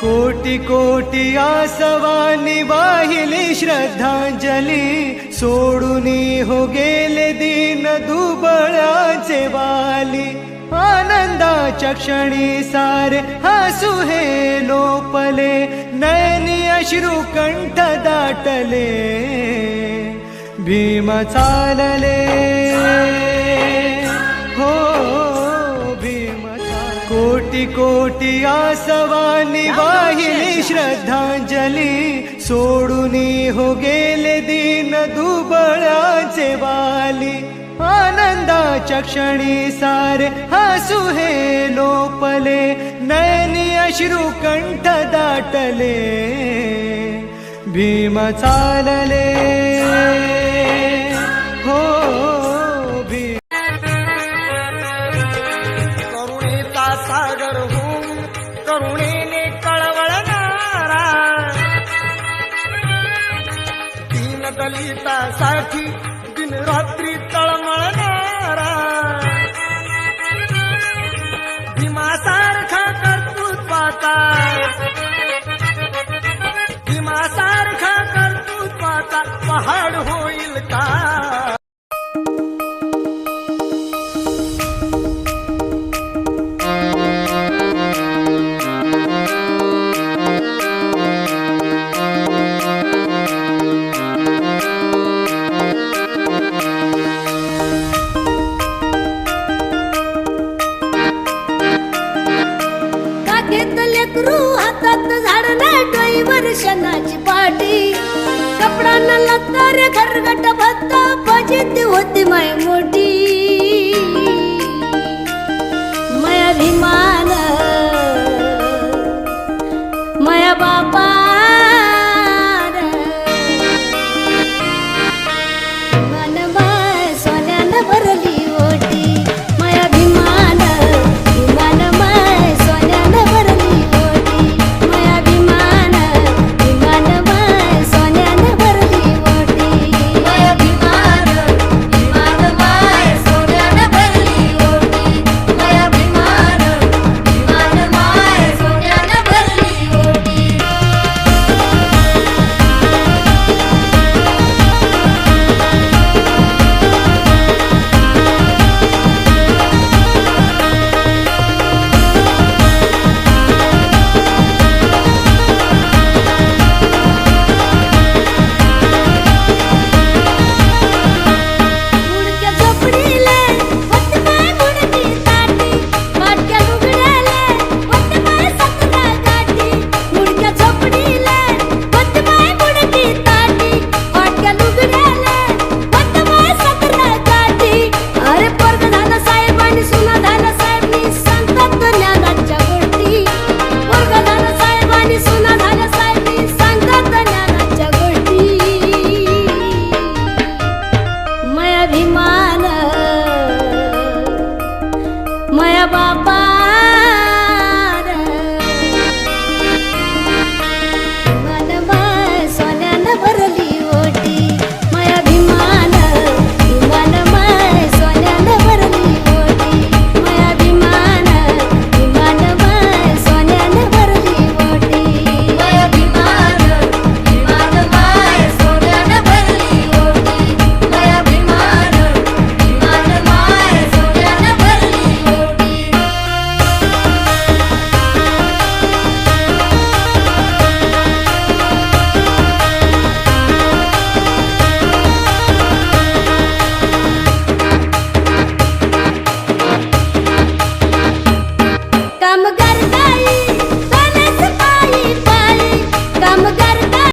कोटी कोटी आसवानी वाहिली श्रद्धांजली. सोडूनी हो गेले दिन दुबळाचे वाली. आनंदाच्या क्षणी सारे हसू हे लोपले. नयनी अश्रू कंठ दाटले. भीम चालले. कोटी कोटी आसवानी वाहिली श्रद्धांजली सोडून हो गेले दिन दुबळाचे वाली. आनंदाच्या क्षणी सारे हसू हे लोपले. नयनी अश्रू कंठ दाटले. भीम चालले. सागर होऊन करुणेने कळवळणारा दीन दलितासाठी दिन रात्री तळमळणारा भीमासारखा कर्तृत्वाचा भीमासारखा कर्तृत्वाचा पहाड होईल का तू हातात झाड नाही वर्षणाची पाठी कपडा न लत्ता रे खरगट भत्ता फजिती होती माय मोठी. माया अभिमान माया बापा अभिमान. माया बापा